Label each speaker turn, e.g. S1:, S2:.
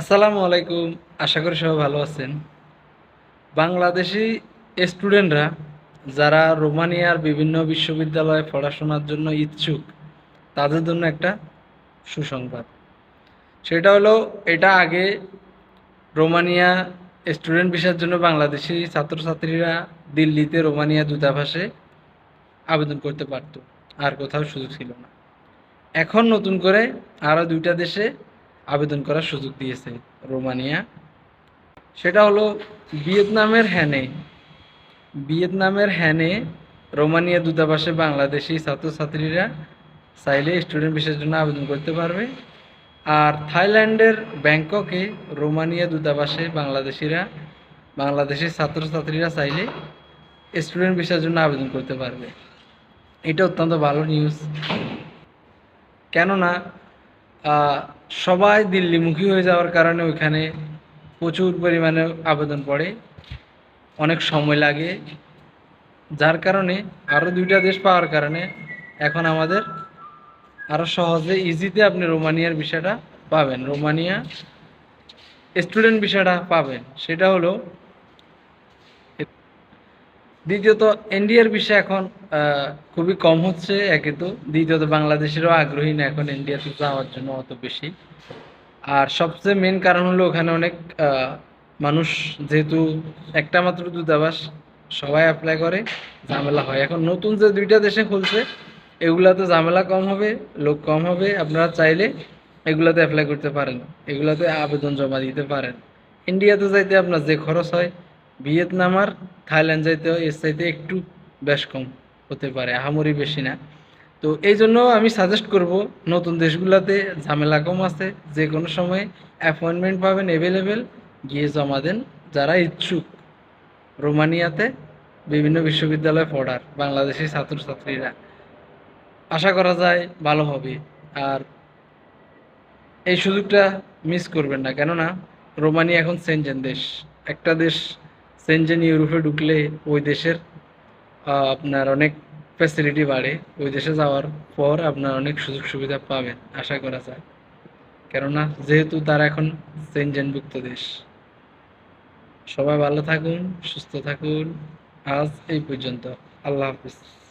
S1: আসসালামু আলাইকুম। আশা করি সবাই ভালো আছেন। বাংলাদেশি স্টুডেন্টরা যারা রোমানিয়ার বিভিন্ন বিশ্ববিদ্যালয়ে পড়াশোনার জন্য ইচ্ছুক, তাদের জন্য একটা সুসংবাদ। সেটা হলো, এটা আগে রোমানিয়া স্টুডেন্ট ভিসার জন্য বাংলাদেশি ছাত্রছাত্রীরা দিল্লিতে রোমানিয়া দূতাবাসে আবেদন করতে পারতো, আর কোথাও সুযোগ ছিল না। এখন নতুন করে আরও দুইটা দেশে আবেদন করার সুযোগ দিয়েছে রোমানিয়া। সেটা হলো ভিয়েতনামের হ্যানে। ভিয়েতনামের হ্যানে রোমানিয়া দূতাবাসে বাংলাদেশি ছাত্রছাত্রীরা চাইলে স্টুডেন্ট ভিসার জন্য আবেদন করতে পারবে। আর থাইল্যান্ডের ব্যাংককে রোমানিয়া দূতাবাসে বাংলাদেশিরা, বাংলাদেশি ছাত্রছাত্রীরা চাইলে স্টুডেন্ট ভিসার জন্য আবেদন করতে পারবে। এটা অত্যন্ত ভালো নিউজ কেননা সবাই দিল্লিমুখী হয়ে যাওয়ার কারণে ওইখানে প্রচুর পরিমাণে আবেদন পড়ে, অনেক সময় লাগে। যার কারণে আরও দুইটা দেশ পাওয়ার কারণে এখন আমাদের আরও সহজে ইজিতে আপনি রোমানিয়ার বিষয়টা পাবেন। রোমানিয়া স্টুডেন্ট বিষয়টা পাবেন। সেটা হলো দ্বিতীয়ত ইন্ডিয়ার বিষয় এখন খুবই কম হচ্ছে একে তো দ্বিতীয়ত বাংলাদেশেরও আগ্রহী না এখন ইন্ডিয়াতে যাওয়ার জন্য অত বেশি। আর সবচেয়ে মেন কারণ হলো ওখানে অনেক মানুষ যেহেতু একটা মাত্র দূতাবাস, সবাই অ্যাপ্লাই করে, ঝামেলা হয়। এখন নতুন যে দুইটা দেশে খুলছে, এগুলাতে ঝামেলা কম হবে, লোক কম হবে, আপনারা চাইলে এগুলাতে অ্যাপ্লাই করতে পারেন। এগুলাতে আবেদন জমা দিতে পারেন। ইন্ডিয়াতে যাইতে আপনার যে খরচ হয় ভিয়েতনাম আর থাইল্যান্ড যাইতে এর চাইতে একটু বেশ কম হতে পারে, আহামরি বেশি না। তো এই জন্য আমি সাজেস্ট করব নতুন দেশগুলোতে ঝামেলা কম আছে, যে কোনো সময় অ্যাপয়েন্টমেন্ট পাবেন অ্যাভেলেবেল গিয়ে জমা দেন যারা ইচ্ছুক। রোমানিয়াতে বিভিন্ন বিশ্ববিদ্যালয়ে পড়ার বাংলাদেশি ছাত্রছাত্রীরা। আশা করা যায় ভালো হবে, আর এই সুযোগটা মিস করবেন না, কেননা রোমানিয়া এখন সেনজেন দেশ। একটা দেশ সেনজেন ইউরোপে ঢুকলে ওই দেশের আপনার অনেক ফ্যাসিলিটি বাড়ে। ওই দেশে যাওয়ার পর আপনার অনেক সুযোগ সুবিধা পাবেন, আশা করা যায়। কেননা যেহেতু তারা এখন সেনজেনভুক্ত দেশ। সবাই ভালো থাকুন, সুস্থ থাকুন। আজ এই পর্যন্ত। আল্লাহ হাফিজ।